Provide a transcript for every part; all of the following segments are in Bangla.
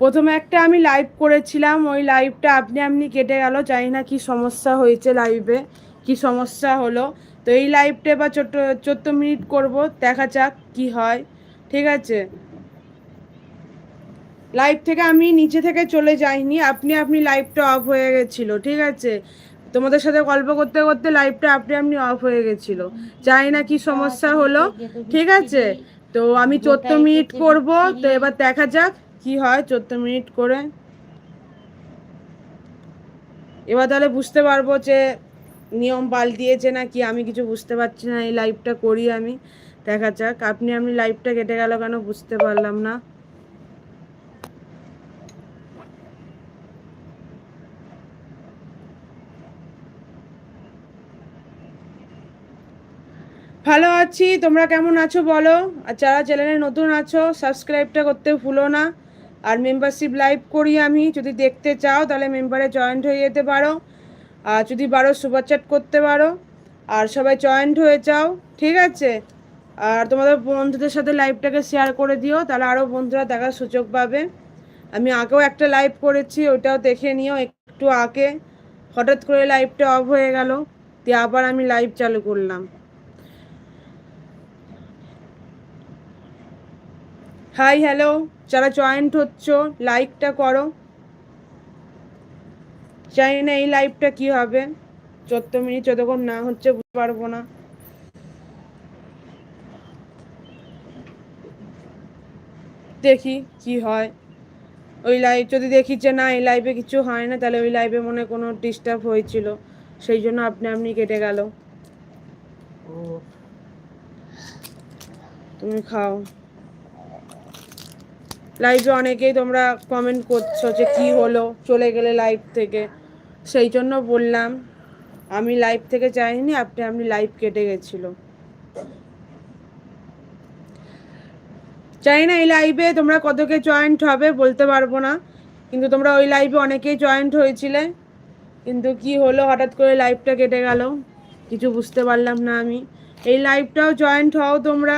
প্রথমে একটা আমি লাইভ করেছিলাম ওই লাইভটা আপনি আপনি কেটে গেল জানি না কি সমস্যা হয়েছে লাইভে কি সমস্যা হলো। তো এই লাইভটা এবার ছোট্ট চোদ্দ মিনিট করব দেখা যাক কি হয় ঠিক আছে? লাইভ থেকে আমি নিচে থেকে চলে যাইনি আপনি আপনি লাইভটা অফ হয়ে গেছিল ঠিক আছে? তোমাদের সাথে গল্প করতে করতে লাইভটা আপনি আপনি অফ হয়ে গেছিল জানি না কি সমস্যা হলো ঠিক আছে? তো আমি চোদ্দ মিনিট করব তো এবার দেখা যাক কি হয় চোদ্দ মিনিট করে? এবার তাহলে বুঝতে পারব যে নিয়ম পাল্টিয়েছে না কি আমি কিছু বুঝতে পারছি না, এই লাইভটা করি আমি। দেখা যাক, আপনি আপনি লাইভটা কেটে গেল কেন বুঝতে পারলাম না। ভালো আছি, তোমরা কেমন আছো বলো? আর যারা চ্যানেলে নতুন আছো সাবস্ক্রাইবটা করতে ভুলো না। আর মেম্বারশিপ লাইভ করি আমি। যদি দেখতে চাও, তাহলে মেম্বারে জয়েন্ট হয়ে যেতে পারো। আর যদি পারো সুপার চ্যাট করতে পারো। আর সবাই জয়েন্ট হয়ে যাও, ঠিক আছে? আর তোমাদের বন্ধুদের সাথে লাইভটাকে শেয়ার করে দিও, তাহলে আরও বন্ধুরা দেখার সুযোগ পাবে। আমি আগেও একটা লাইভ করেছি, ওইটাও দেখে নিও একটু আগে। হঠাৎ করে লাইভটা অফ হয়ে গেল, দিয়ে আবার আমি লাইভ চালু করলাম। হাই হ্যালো যারা জয়েন্ট হচ্ছ লাইকটা করো। জানি না এই লাইভটা কি হবে। চোদ্দ মিনিট যতক্ষণ না হচ্ছে বুঝতে পারব না। দেখি কি হয়। ওই লাইভ যদি দেখি যে না এই লাইভে কিছু হয় না তাহলে ওই লাইভে মনে কোনো ডিস্টার্ব হয়েছিল। সেই জন্য আপনি আপনি কেটে গেল। তুমি খাও। লাইভে অনেকেই তোমরা কমেন্ট করছ যে কি হলো, চলে গেলে লাইভ থেকে। সেই জন্য বললাম, আমি লাইভ থেকে যাইনি, আপনি আপনি লাইভ কেটে গেছিল। জানি না, এই লাইভে তোমরা কতকে জয়েন্ট হবে বলতে পারব না, কিন্তু তোমরা ওই লাইভে অনেকেই জয়েন্ট হয়েছিলে। কিন্তু কি হলো, হঠাৎ করে লাইভটা কেটে গেল, কিছু বুঝতে পারলাম না আমি। এই লাইভটাও জয়েন্ট হও তোমরা।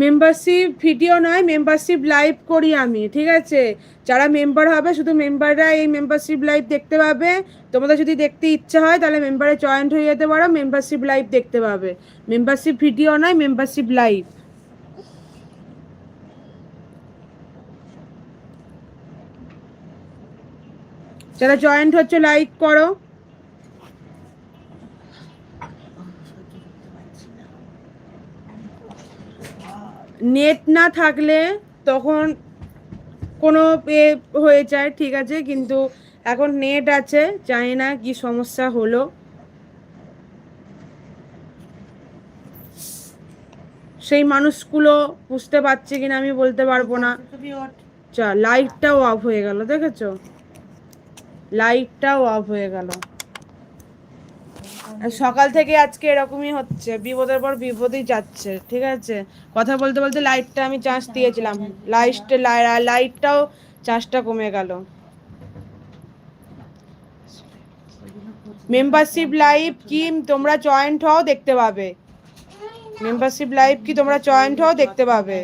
মেম্বারশিপ ভিডিও নয় মেম্বারশিপ লাইভ করি আমি, ঠিক আছে? যারা মেম্বার হবে, শুধু মেম্বাররা এই মেম্বারশিপ লাইভ দেখতে পাবে। তোমাদের যদি দেখতে ইচ্ছা হয়, তাহলে মেম্বারে জয়েন্ট হয়ে যেতে পারো মেম্বারশিপ লাইভ দেখতে পাবে। মেম্বারশিপ ভিডিও নয় মেম্বারশিপ লাইভ যারা জয়েন্ট হচ্ছে লাইক করো। নেট না থাকলে তখন কোনো এ হয়ে যায়, ঠিক আছে? কিন্তু এখন নেট আছে, জানি না কি সমস্যা হলো। সেই মানুষগুলো বুঝতে পারছে কিনা আমি বলতে পারব না। লাইটটাও অফ হয়ে গেল, দেখেছ? লাইটটাও অফ হয়ে গেল। সকাল থেকে আজকে এরকমই হচ্ছে। বিপদের পর বিপদই যাচ্ছে, ঠিক আছে? কথা বলতে বলতে লাইটটা আমি চার্জ দিয়েছিলাম। লাইট লাইটটাও চার্জটা কমে গেল। মেম্বারশিপ লাইভ কি? তোমরা জয়েন্ট হও, দেখতে পাবে। মেম্বারশিপ লাইভ কি? তোমরা জয়েন্ট হও, দেখতে পাবে।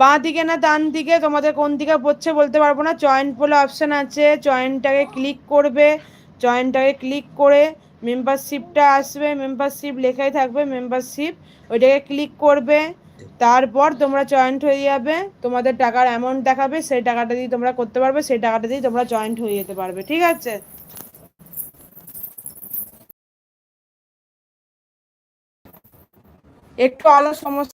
বাঁ দিকে না ডান দিকে তোমাদের কোন দিকে পড়ছে বলতে পারব না। জয়েন্ট বলে অপশান আছে জয়েন্টটাকে ক্লিক করবে জয়েন্টটাকে ক্লিক করে মেম্বারশিপটা আসবে মেম্বারশিপ লেখাই থাকবে মেম্বারশিপ ওইটাকে ক্লিক করবে, তারপর তোমরা জয়েন্ট হয়ে যাবে, তোমাদের টাকার অ্যামাউন্ট দেখাবে, সেই টাকাটা দিয়ে তোমরা করতে পারবে, সেই টাকাটা দিয়ে তোমরা জয়েন্ট হয়ে যেতে পারবে, ঠিক আছে? একটু আলো সমস্যা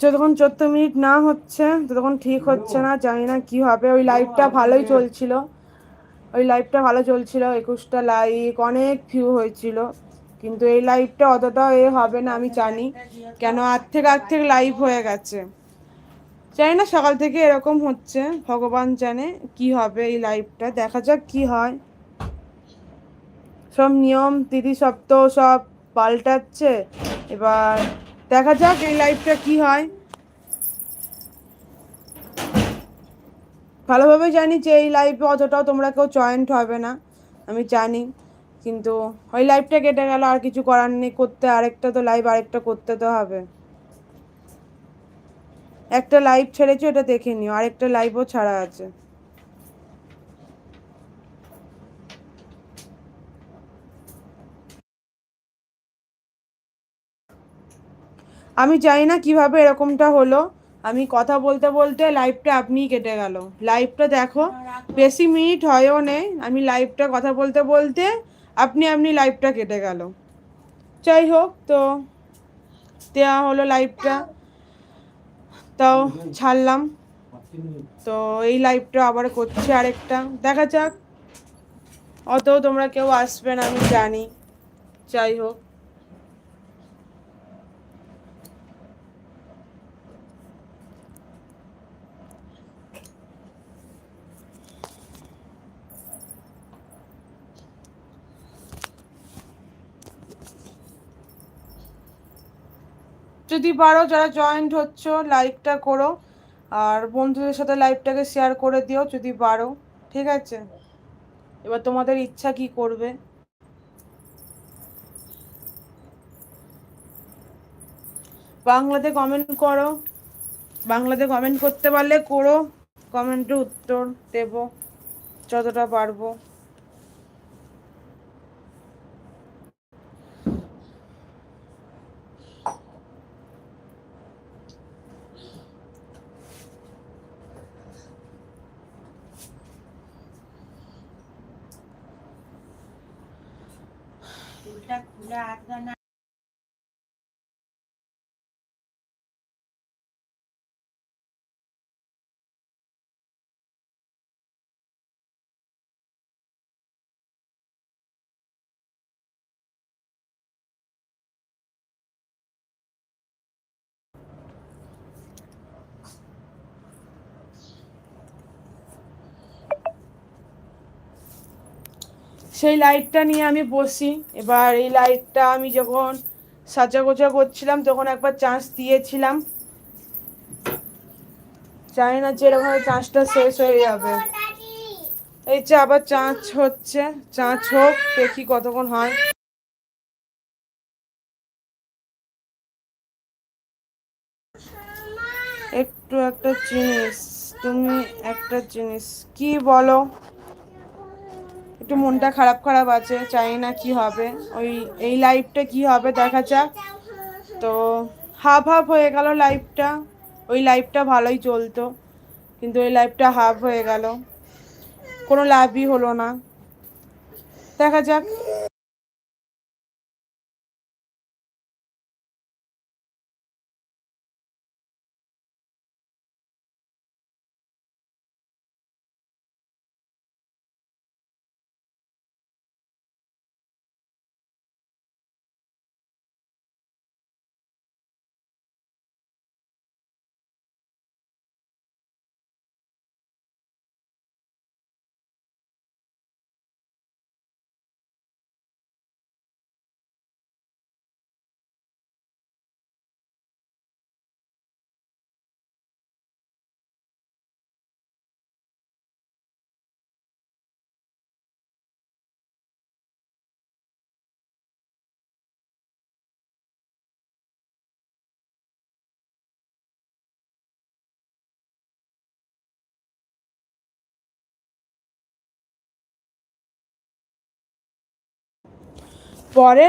যতক্ষণ চোদ্দ মিনিট না হচ্ছে, ততক্ষণ ঠিক হচ্ছে না, জানি না কি হবে। ওই লাইভটা ভালোই চলছিল। ওই লাইভটা ভালো চলছিল, একুশটা লাইক অনেক ভিউ হয়েছিল। কিন্তু এই লাইভটা অতটা এ হবে না, আমি জানি। কেন? আর্ধেক আর্ধেক লাইভ হয়ে গেছে। জানি না সকাল থেকে এরকম হচ্ছে, ভগবান জানে কি হবে এই লাইভটা দেখা যাক কি হয়। সব নিয়ম, তিথি, সপ্তাহ সব পাল্টাচ্ছে। এবার দেখা যাক এই লাইভটা কি হয়। ভালোভাবে জানি যে এই লাইভে অতটাও তোমরা কেউ জয়েন্ট হবে না, আমি জানি। কিন্তু ওই লাইভটা কেটে গেল, আর কিছু করার নেই, করতে আরেকটা তো লাইভ আরেকটা করতে তো হবে। একটা লাইভ ছেড়েছি ওটা দেখে নিও, আরেকটা লাইভও ছাড়া আছে। আমি জানি না কীভাবে এরকমটা হলো। আমি কথা বলতে বলতে লাইভটা আপনিই কেটে গেল। লাইভটা দেখো, বেশি মিনিট হয়ও নেই। আমি লাইভটা কথা বলতে বলতে আপনি আপনি লাইভটা কেটে গেল। যাই হোক, তো দেওয়া হলো লাইভটা তাও ছাড়লাম। তো এই লাইভটা আবার করছি আরেকটা। দেখা যাক। অত তোমরা কেউ আসবে না, আমি জানি। যাই হোক। যদি পারো যারা জয়েন্ট হচ্ছ লাইকটা করো, আর বন্ধুদের সাথে লাইভটাকে শেয়ার করে দিও যদি পারো, ঠিক আছে? এবার তোমাদের ইচ্ছা কি করবে? বাংলাতে কমেন্ট করো। বাংলাতে কমেন্ট করতে পারলে করো। কমেন্টে উত্তর দেব, যতটা পারব খুলে আসবে সেই লাইটটা নিয়ে আমি বসি। এবার এই লাইটটা আমি যখন সাজা গোজা করছিলাম, তখন একবার চান্স দিয়েছিলাম। জানি না যে এরকম চান্সটা শেষ হয়ে যাবে। এই যে আবার চাঁচ হচ্ছে। চাঁচ হোক, দেখি কতক্ষণ হয়। একটু একটা জিনিস, তুমি একটা জিনিস, কি বলো? একটু মনটা খারাপ খারাপ আছে, চাই না কি হবে। ওই, এই লাইফটা কি হবে দেখা যাক। তো হাফ হাফ হয়ে গেল লাইফটা ওই লাইফটা ভালোই চলতো, কিন্তু ওই লাইফটা হাফ হয়ে গেল। কোনো লাভই হলো না। দেখা যাক। পরে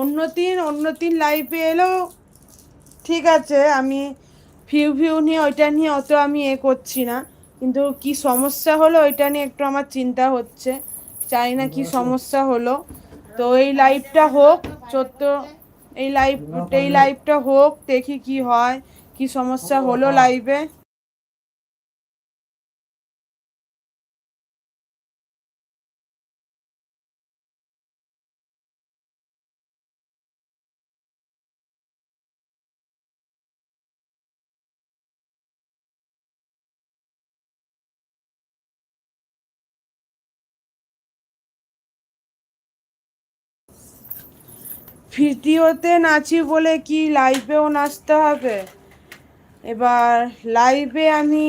অন্য দিন অন্য দিন লাইভে এলো। ঠিক আছে আমি ভিউ ভিউ নিয়ে ওইটা নিয়ে অত আমি এ করছি না। কিন্তু কি সমস্যা হলো ওইটা নিয়ে একটু আমার চিন্তা হচ্ছে। চাই না কি সমস্যা হলো। তো এই লাইভটা হোক চোদ্দ এই লাইভ এই লাইভটা হোক দেখি কি হয় কি সমস্যা হলো লাইভে ভিডিওতে নাচি বলে কি লাইভেও নাচতে হবে? এবার লাইভে আমি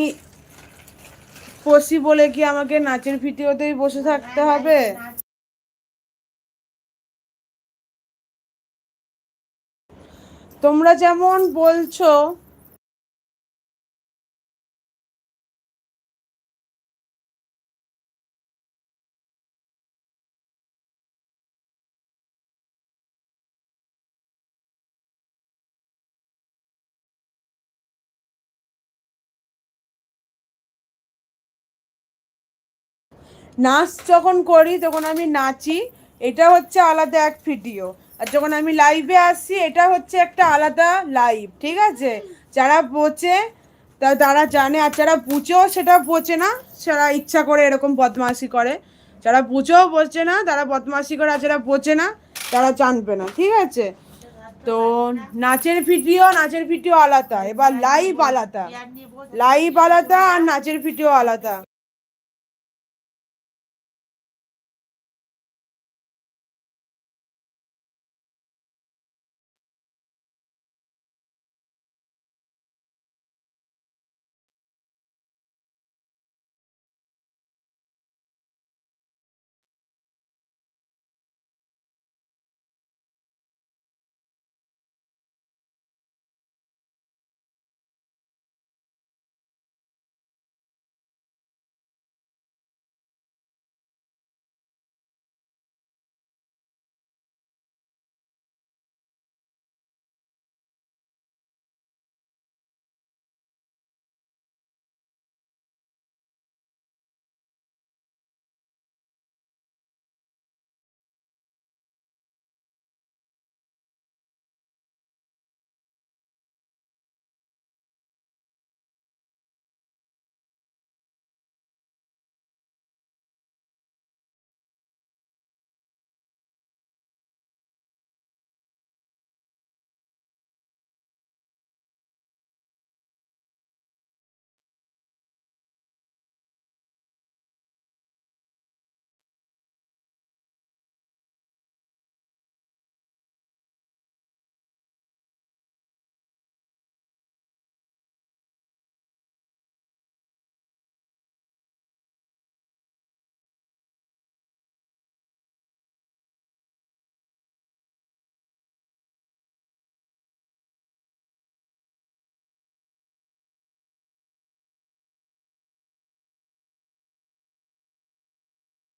বসি বলে কি আমাকে নাচের ভিডিওতেই বসে থাকতে হবে? তোমরা যেমন বলছো নাচ যখন করি, তখন আমি নাচি। এটা হচ্ছে আলাদা এক ভিডিও আর যখন আমি লাইভে আসি, এটা হচ্ছে একটা আলাদা লাইভ ঠিক আছে? যারা বোঝে, তা তারা জানে। আর যারা বুঝেও সেটা বোঝে না যারা ইচ্ছা করে এরকম বদমাশি করে। যারা বুঝেও বোঝে না, তারা বদমাশি করে। আর যারা বোঝে না, তারা জানবে না, ঠিক আছে? তো নাচের ভিডিও নাচের ভিডিও আলাদা। এবার লাইভ আলাদা। লাইভ আলাদা আর নাচের ভিডিও আলাদা।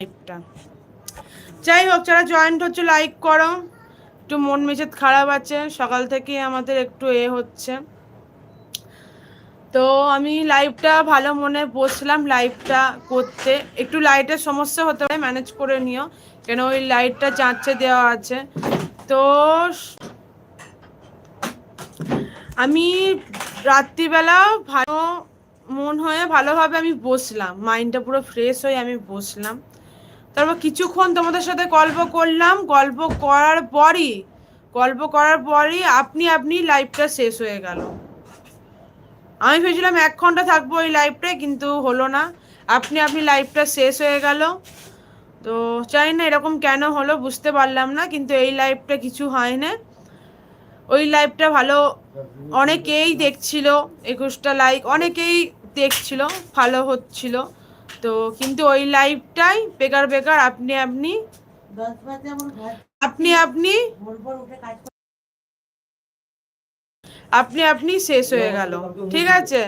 লাইভটা। যাই হোক, যারা জয়েন্ট হচ্ছে লাইক করো। একটু মন মেজাজ খারাপ আছে, সকাল থেকে আমাদের একটু এ হচ্ছে। তো আমি লাইভটা ভালো মনে বসলাম লাইভটা করতে। একটু লাইটের সমস্যা হতে পারে ম্যানেজ করে নিও। কেন ওই লাইটটা চাঁচে দেওয়া আছে। তো আমি রাত্রিবেলা ভালো মন হয়ে ভালোভাবে আমি বসলাম। মাইন্ডটা পুরো ফ্রেশ হয়ে আমি বসলাম। তারপর কিছুক্ষণ তোমাদের সাথে গল্প করলাম। গল্প করার পরই, গল্প করার পরই আপনি আপনি লাইফটা শেষ হয়ে গেল। আমি ভেবেছিলাম এক ঘণ্টা থাকব ওই লাইফটায় কিন্তু হলো না। আপনি আপনি লাইফটা শেষ হয়ে গেল। তো চাই না এরকম কেন হলো, বুঝতে পারলাম না, কিন্তু এই লাইফটা কিছু হয় না ওই লাইফটা ভালো অনেকেই দেখছিল, একুশটা লাইক অনেকেই দেখছিল, ভালো হচ্ছিল। তো কিন্তু ওই লাইফটাই বেকার বেকার আপনি আপনি আপনি আপনি আপনি আপনি শেষ হয়ে গেল। ঠিক আছে?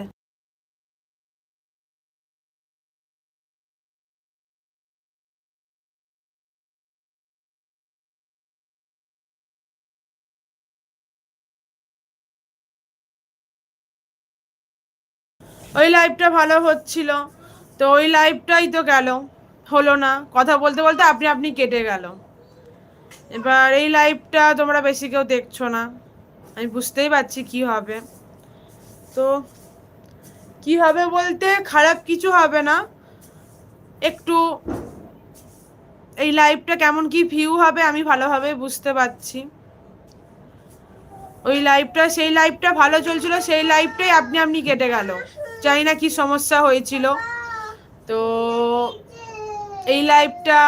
ওই লাইফটা ভালো হচ্ছিল। তো ওই লাইফটাই তো গেল। হলো না। কথা বলতে বলতে আপনি আপনি কেটে গেল। এবার এই লাইফটা তোমরা বেশি কেউ দেখছ না। আমি বুঝতেই পারছি কি হবে। তো কি হবে বলতে খারাপ কিছু হবে না। একটু এই লাইভটা কেমন কি ভিউ হবে আমি ভালোভাবে বুঝতে পারছি। ওই লাইভটা সেই লাইভটা ভালো চলছিল, সেই লাইভটাই আপনি আপনি কেটে গেল। জানি না কি সমস্যা হয়েছিল। তো এই লাইভটা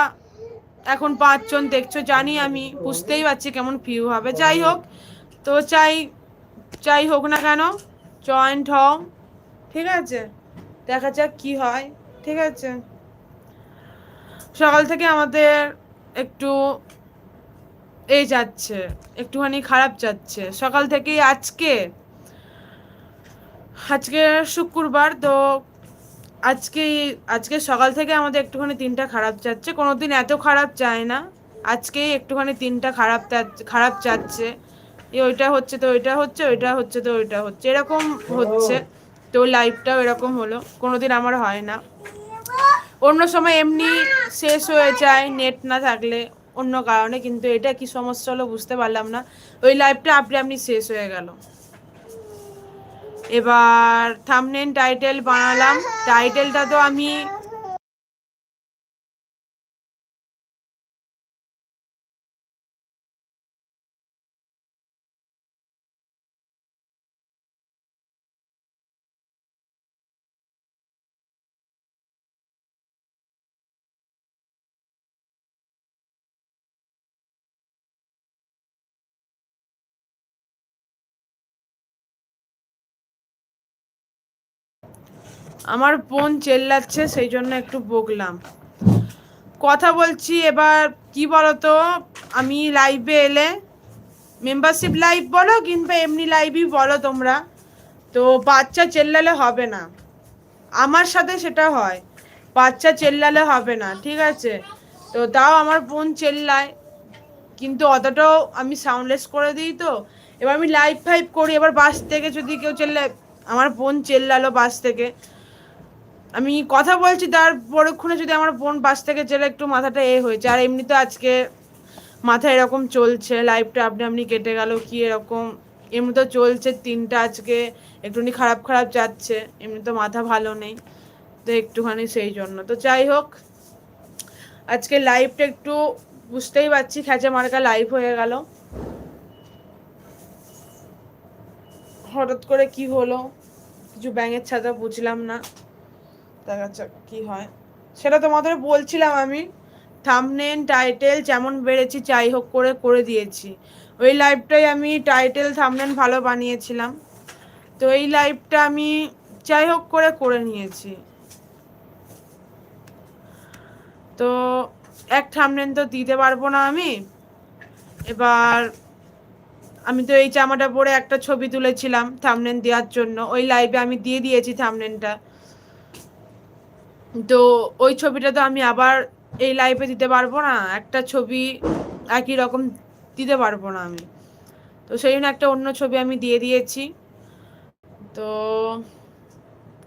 এখন পাঁচজন দেখছ, জানি আমি, বুঝতেই পারছি কেমন ভিউ হবে। যাই হোক, তো চাই, যাই হোক না কেন জয়েন্ট হও, ঠিক আছে? দেখা যাক কি হয়, ঠিক আছে? সকাল থেকে আমাদের একটু এই যাচ্ছে, একটুখানি খারাপ যাচ্ছে। সকাল থেকেই আজকে আজকে শুক্রবার, তো আজকে আজকে সকাল থেকে আমাদের একটুখানি তিনটা খারাপ যাচ্ছে কোনো দিন এত খারাপ যায় না। আজকেই একটুখানি তিনটা খারাপ খারাপ যাচ্ছে। ওইটা হচ্ছে তো ওইটা হচ্ছে ওইটা হচ্ছে তো ওইটা হচ্ছে। এরকম হচ্ছে। তো লাইফটাও এরকম হলো। কোনো দিন আমার হয় না। অন্য সময় এমনি শেষ হয়ে যায় নেট না থাকলে অন্য কারণে, কিন্তু এটা কি সমস্যা হলো বুঝতে পারলাম না। ওই লাইফটা আপনি আপনি শেষ হয়ে গেল। এবার থামনেন টাইটেল বানালাম। টাইটেলটা তো আমি আমার বোন চেল্লাচ্ছে সেই জন্য একটু বকলাম। কথা বলছি এবার, কি বলতো, আমি লাইভে এলে মেম্বারশিপ লাইভ বলো কিংবা এমনি লাইভই বলো তোমরা, তো বাচ্চা চেল্লালে হবে না। আমার সাথে সেটা হয়, বাচ্চা চেল্লালে হবে না, ঠিক আছে? তো তাও আমার বোন চেল্লায়, কিন্তু অতটাও আমি সাউন্ডলেস করে দিই তো। এবার আমি লাইভ ফাইভ করি, এবার বাস থেকে যদি কেউ চেল্লায়, আমার বোন চেল্লালো বাস থেকে। আমি কথা বলছি, তার পরক্ষণে যদি আমার বোন বাস থেকে চলে, একটু মাথাটা এ হয়েছে। আর এমনি তো আজকে মাথা এরকম চলছে লাইফটা আপনি আপনি কেটে গেল, কি এরকম? এমনি তো চলছে, তিনটা আজকে একটুখানি খারাপ খারাপ যাচ্ছে, এমনি তো মাথা ভালো নেই, তো একটুখানি সেই জন্য। তো যাই হোক, আজকে লাইফটা একটু বুঝতেই পারছি খেঁচে মার্কা লাইভ হয়ে গেল। হঠাৎ করে কি হলো? কিছু ব্যাঙের ছাতা বুঝলাম না। দেখা যাক কি হয়। সেটা তোমাদের বলছিলাম আমি। থামনেন টাইটেল যেমন বেড়েছি, যাই হোক করে করে দিয়েছি। ওই লাইভটাই আমি টাইটেল থামনেন ভালো বানিয়েছিলাম। তো এই লাইভটা আমি যাই হোক করে করে নিয়েছি। তো এক থামনেন তো দিতে পারব না আমি। এবার আমি তো এই জামাটা পরে একটা ছবি তুলেছিলাম থামনেন দেওয়ার জন্য। ওই লাইভে আমি দিয়ে দিয়েছি থামনেনটা তো ওই ছবিটা তো আমি আবার এই লাইভে দিতে পারব না। একটা ছবি একই রকম দিতে পারব না আমি। তো সেই জন্য একটা অন্য ছবি আমি দিয়ে দিয়েছি। তো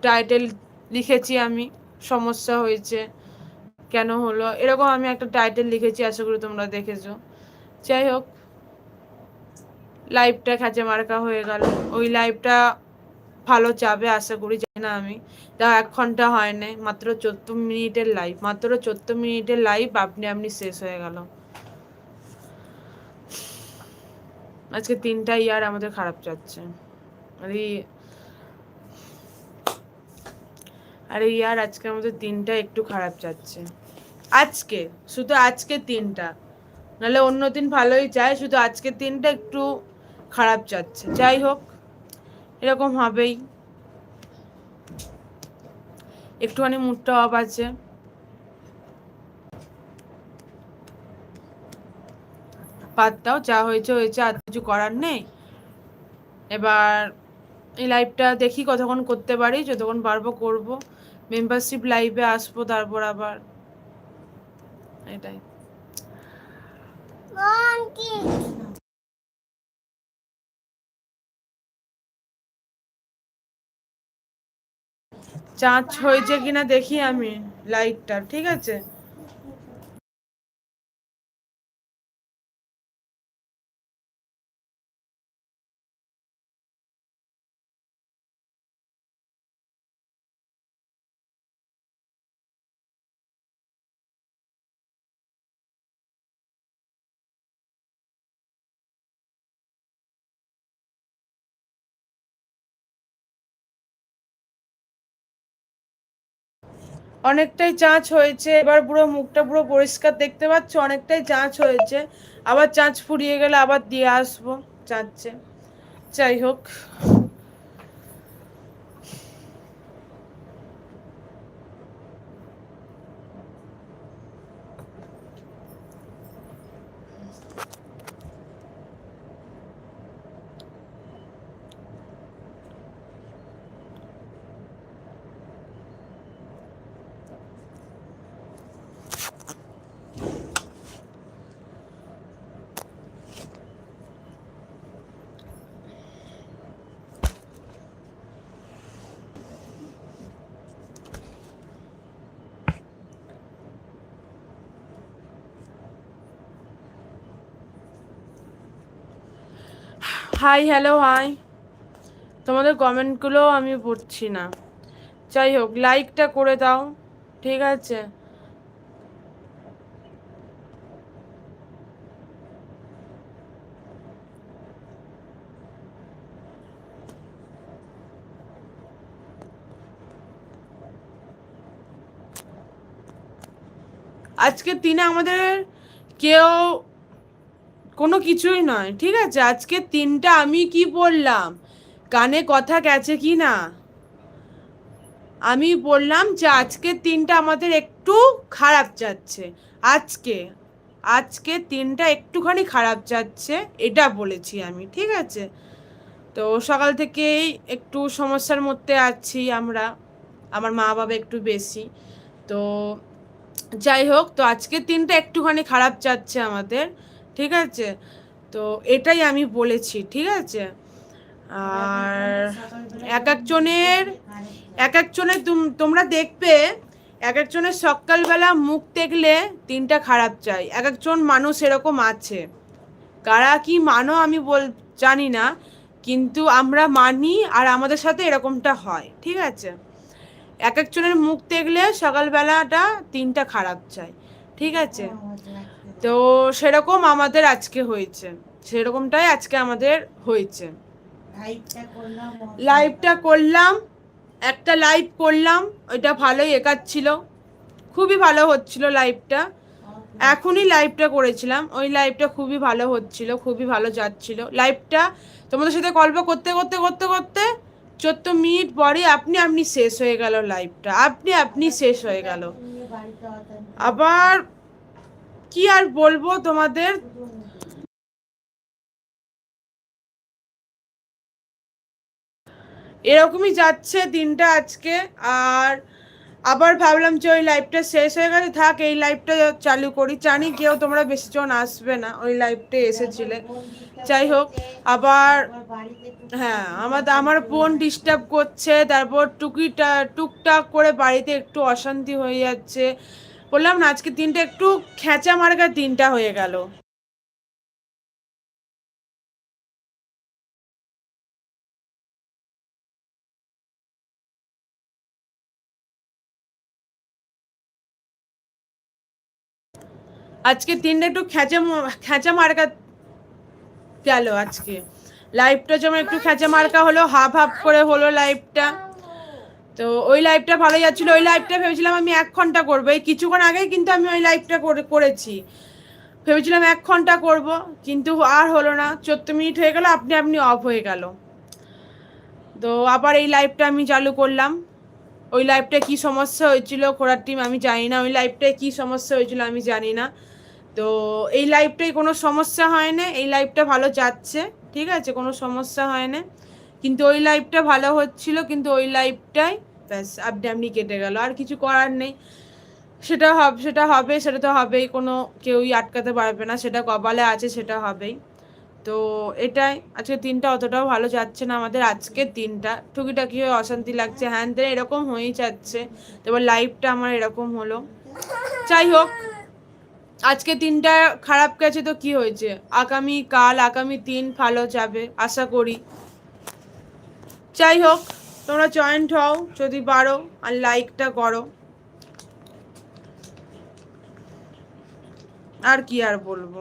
টাইটেল লিখেছি আমি, সমস্যা হয়েছে, কেন হলো? এরকম আমি একটা টাইটেল লিখেছি, আশা করি তোমরা দেখেছ। যাই হোক লাইভটা খাঁচে মার্কা হয়ে গেল। ওই লাইভটা ভালো যাবে, আশা করি জানি না আমি। তা এক ঘণ্টা হয় নাই, মাত্র চোদ্দ মিনিটের লাইভ মাত্র চোদ্দ মিনিটের লাইভ আপনি আপনি শেষ হয়ে গেল। আজকে তিনটা ইয়ার আমাদের খারাপ যাচ্ছে। আরে আরে ইয়ার, আজকে আমাদের তিনটা একটু খারাপ যাচ্ছে। আজকে, শুধু আজকে তিনটা। নাহলে অন্য দিন ভালোই যায়, শুধু আজকে তিনটা একটু খারাপ যাচ্ছে। যাই হোক। এরকম হবেই। একটুখানি মুডটা অফ আছে। বাদ যা হয়েছে হয়েছে, আর কিছু করার নেই। এবার এই লাইভটা দেখি কতক্ষণ করতে পারি, যতক্ষণ পারব করব। মেম্বারশিপ লাইভে আসব, তারপর আবার। এটাই। চাঁচ হয়েছে কিনা দেখি আমি লাইটটা ঠিক আছে? অনেকটাই চাঁচ হয়েছে। এবার পুরো মুখটা পুরো পরিষ্কার দেখতে পাচ্ছ, অনেকটাই চাঁচ হয়েছে। আবার চাঁচ ফুরিয়ে গেলে আবার দিয়ে আসব চাঁচে যাই হোক। হাই হ্যালো হাই তোমাদের কমেন্টগুলো আমি পড়ছি না। যাই হোক লাইকটা করে দাও, ঠিক আছে? আজকে দিনে আমাদের কেউ কোনো কিছুই নয়, ঠিক আছে? আজকে তিনটা আমি কি বললাম? কানে কথা গেছে কি না? আমি বললাম যে আজকের তিনটা আমাদের একটু খারাপ যাচ্ছে। আজকে আজকে তিনটা একটুখানি খারাপ যাচ্ছে, এটা বলেছি আমি, ঠিক আছে? তো সকাল থেকেই একটু সমস্যার মধ্যে আছি আমরা, আমার মা বাবা একটু বেশি। তো যাই হোক, তো আজকের দিনটা একটুখানি খারাপ যাচ্ছে আমাদের। ঠিক আছে? তো এটাই আমি বলেছি, ঠিক আছে? আর এক একজনের এক একজনের তোমরা দেখবে, এক একজনের সকালবেলা মুখ দেখলে দিনটা খারাপ চাই এক একজন মানুষ এরকম আছে। কারা কি মানো আমি বল, জানি না, কিন্তু আমরা মানি আর আমাদের সাথে এরকমটা হয়, ঠিক আছে? এক একজনের মুখ দেখলে সকালবেলাটা দিনটা খারাপ চাই ঠিক আছে? তো সেরকম আমাদের আজকে হয়েছে। সেরকমটাই আজকে আমাদের হয়েছে। লাইভটা করলাম একটা লাইভ করলাম ওইটা ভালোই একাচ্ছিল। খুবই ভালো হচ্ছিল লাইভটা এখনই লাইভটা করেছিলাম ওই লাইভটা খুবই ভালো হচ্ছিল খুবই ভালো যাচ্ছিল। লাইভটা তোমাদের সাথে গল্প করতে করতে করতে করতে চোদ্দ মিনিট পরে আপনি আপনি শেষ হয়ে গেল লাইভটা আপনি আপনি শেষ হয়ে গেল। আবার কি আর বলব তোমাদের? এরকমই যাচ্ছে দিনটা আজকে, আর আবার ভাবলাম যে ওই লাইভটা শেষ হয়ে গেছে থাক, এই লাইভটা চালু করি। জানি কেউ তোমরা বেশি জন আসবে না ওই লাইভটা এসেছিলে। যাই হোক, আবার হ্যাঁ আমার আমার বোন ডিস্টার্ব করছে, তারপর টুকিটা টুকটাক করে বাড়িতে একটু অশান্তি হয়ে যাচ্ছে। বললাম না আজকে দিনটা একটু খেঁচা মার্কার দিনটা হয়ে গেল। আজকে দিনটা একটু খেঁচা খেঁচা মার্কা গেল আজকে। লাইভটা যেমন একটু খেঁচা মার্কা হলো হাফ হাফ করে হলো লাইভটা তো ওই লাইভটা ভালো যাচ্ছিল। ওই লাইভটা ভেবেছিলাম আমি এক ঘণ্টা করব। এই কিছুক্ষণ আগেই কিন্তু আমি ওই লাইভটা করেছি। ভেবেছিলাম এক ঘণ্টা করব, কিন্তু আর হলো না। চোদ্দ মিনিট হয়ে গেল, আপনি আপনি অফ হয়ে গেল। তো আবার এই লাইভটা আমি চালু করলাম। ওই লাইভটা কি সমস্যা হয়েছিল খোরার টিম আমি জানি না। ওই লাইভটায় কি সমস্যা হয়েছিল আমি জানি না। তো এই লাইভটাই কোনো সমস্যা হয় না এই লাইভটা ভালো যাচ্ছে, ঠিক আছে? কোনো সমস্যা হয় না কিন্তু ওই লাইফটা ভালো হচ্ছিল, কিন্তু ওই লাইফটাই ব্যাস আপনি আপনি কেটে গেল, আর কিছু করার নেই। সেটা হবে সেটা হবে, সেটা তো হবেই, কোনো কেউই আটকাতে পারবে না, সেটা কপালে আছে, সেটা হবেই। তো এটাই আজকে দিনটা অতটাও ভালো যাচ্ছে না আমাদের, আজকের দিনটা। টুকিটাকি হয়ে অশান্তি লাগছে, হ্যান তেন এরকম হয়েই যাচ্ছে তারপর লাইফটা আমার এরকম হলো। যাই হোক আজকে দিনটা খারাপ গেছে তো কি হয়েছে? আগামী কাল আগামী দিন ভালো যাবে, আশা করি। যাই হোক তোমরা জয়েন্ট হও যদি পারো আর লাইকটা করো। আর কি আর বলব?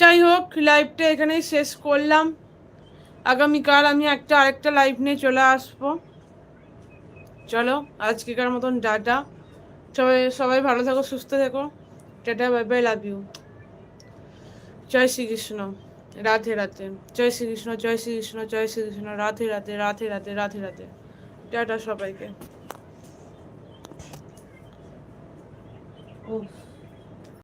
যাই হোক লাইভটা এখানেই শেষ করলাম। আগামীকাল আমি একটা আরেকটা লাইভ নিয়ে চলে আসব। চলো, আজকেকার মতন ডাটা সবাই সবাই ভালো থাকো, সুস্থ থেকো। Tata bye bye love you জয় শ্রীকৃষ্ণ। রাধে রাধে। জয় শ্রীকৃষ্ণ জয় শ্রীকৃষ্ণ জয় শ্রীকৃষ্ণ। রাধে রাধে রাধে রাধে রাধে রাধে। টাটা সবাইকে। উফ।